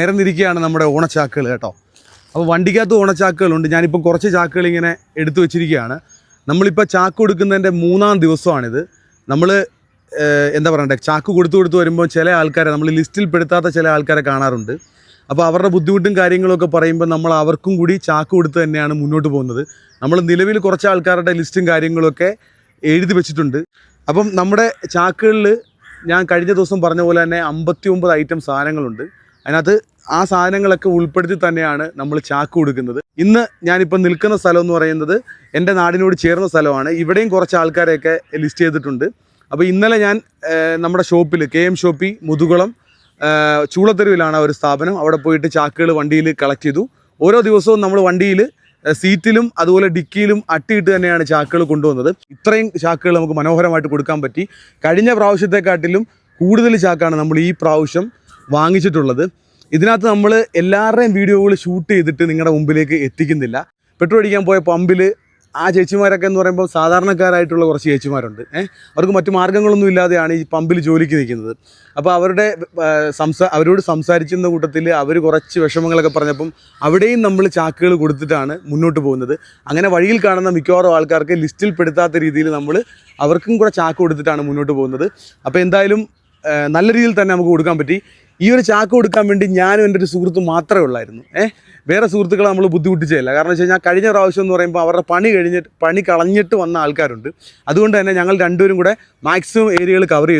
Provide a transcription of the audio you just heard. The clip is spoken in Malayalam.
നിരന്നിരിക്കുകയാണ് നമ്മുടെ ഓണച്ചാക്കുകൾ കേട്ടോ. അപ്പോൾ വണ്ടിക്കകത്ത് ഓണച്ചാക്കുകളുണ്ട്. ഞാനിപ്പോൾ കുറച്ച് ചാക്കുകൾ ഇങ്ങനെ എടുത്തു വെച്ചിരിക്കുകയാണ്. നമ്മളിപ്പോൾ ചാക്ക് കൊടുക്കുന്നതിന്റെ മൂന്നാം ദിവസമാണിത്. നമ്മൾ എന്താ പറയണ്ടേ? ചാക്ക് കൊടുത്തു കൊടുത്തു വരുമ്പോൾ ചില ആൾക്കാരെ നമ്മൾ ലിസ്റ്റിൽ പെടുത്താത്ത ചില ആൾക്കാരെ കാണാറുണ്ട്. അപ്പോൾ അവരുടെ ബുദ്ധിമുട്ടും കാര്യങ്ങളൊക്കെ പറയുമ്പോൾ നമ്മൾ അവർക്കും കൂടി ചാക്ക് കൊടുത്ത് തന്നെയാണ് മുന്നോട്ട് പോകുന്നത്. നമ്മൾ നിലവിൽ കുറച്ച് ആൾക്കാരുടെ ലിസ്റ്റും കാര്യങ്ങളൊക്കെ എഴുതി വെച്ചിട്ടുണ്ട്. അപ്പം നമ്മുടെ ചാക്കുകളിൽ ഞാൻ കഴിഞ്ഞ ദിവസം പറഞ്ഞ പോലെ തന്നെ അമ്പത്തി ഒമ്പത് ഐറ്റം സാധനങ്ങളുണ്ട്. അതിനകത്ത് ആ സാധനങ്ങളൊക്കെ ഉൾപ്പെടുത്തി തന്നെയാണ് നമ്മൾ ചാക്ക് കൊടുക്കുന്നത് ഇന്ന് ഞാനിപ്പോൾ നിൽക്കുന്ന സ്ഥലം എന്ന് പറയുന്നത് എന്റെ നാടിനോട് ചേർന്ന സ്ഥലമാണ്. ഇവിടെയും കുറച്ച് ആൾക്കാരെയൊക്കെ ലിസ്റ്റ് ചെയ്തിട്ടുണ്ട്. അപ്പോൾ ഇന്നലെ ഞാൻ നമ്മുടെ ഷോപ്പിൽ കെ എം ഷോപ്പി മുതുകുളം ചൂളത്തെരുവിലാണ് ഒരു സ്ഥാപനം. അവിടെ പോയിട്ട് ചാക്കുകൾ വണ്ടിയിൽ കളക്ട് ചെയ്തു. ഓരോ ദിവസവും നമ്മൾ വണ്ടിയിൽ സീറ്റിലും അതുപോലെ ഡിക്കിയിലും അട്ടിയിട്ട് തന്നെയാണ് ചാക്കുകൾ കൊണ്ടുവന്നത്. ഇത്രയും ചാക്കുകൾ നമുക്ക് മനോഹരമായിട്ട് കൊടുക്കാൻ പറ്റി. കഴിഞ്ഞ പ്രാവശ്യത്തെക്കാട്ടിലും കൂടുതൽ ചാക്കാണ് നമ്മൾ ഈ പ്രാവശ്യം വാങ്ങിച്ചിട്ടുള്ളത്. ഇതിനകത്ത് നമ്മൾ എല്ലാവരുടെയും വീഡിയോകൾ ഷൂട്ട് ചെയ്തിട്ട് നിങ്ങളുടെ മുമ്പിലേക്ക് എത്തിക്കുന്നില്ല. പെട്രോൾ അടിക്കാൻ പോയ പമ്പിൽ ആ ചേച്ചിമാരൊക്കെ എന്ന് പറയുമ്പോൾ സാധാരണക്കാരായിട്ടുള്ള കുറച്ച് ചേച്ചിമാരുണ്ട്. ഏഹ് അവർക്ക് മറ്റു മാർഗങ്ങളൊന്നും ഇല്ലാതെയാണ് ഈ പമ്പിൽ ജോലിക്ക് നിൽക്കുന്നത്. അപ്പോൾ അവരുടെ സംസാ അവരോട് സംസാരിച്ചിരുന്ന കൂട്ടത്തിൽ അവർ കുറച്ച് വിഷമങ്ങളൊക്കെ പറഞ്ഞപ്പം അവിടെയും നമ്മൾ ചാക്കുകൾ കൊടുത്തിട്ടാണ് മുന്നോട്ട് പോകുന്നത്. അങ്ങനെ വഴിയിൽ കാണുന്ന മിക്കവാറും ആൾക്കാർക്ക് ലിസ്റ്റിൽ പെടുത്താത്ത രീതിയിൽ നമ്മൾ അവർക്കും കൂടെ ചാക്ക് കൊടുത്തിട്ടാണ് മുന്നോട്ട് പോകുന്നത്. അപ്പോൾ എന്തായാലും നല്ല രീതിയിൽ തന്നെ നമുക്ക് കൊടുക്കാൻ പറ്റി. ഈ ഒരു ചാക്ക് കൊടുക്കാൻ വേണ്ടി ഞാനും എന്റെ ഒരു സുഹൃത്ത് മാത്രമേ ഉള്ളായിരുന്നു. ഏഹ് വേറെ സുഹൃത്തുക്കളെ നമ്മൾ ബുദ്ധിമുട്ടിച്ചില്ല കാരണം വെച്ച് കഴിഞ്ഞാൽ കഴിഞ്ഞ പ്രാവശ്യം എന്ന് പറയുമ്പോൾ അവരുടെ പണി കഴിഞ്ഞിട്ട് പണി കളഞ്ഞിട്ട് വന്ന ആൾക്കാരുണ്ട്. അതുകൊണ്ട് തന്നെ ഞങ്ങൾ രണ്ടുപേരും കൂടെ മാക്സിമം ഏരിയകൾ കവർ ചെയ്തു.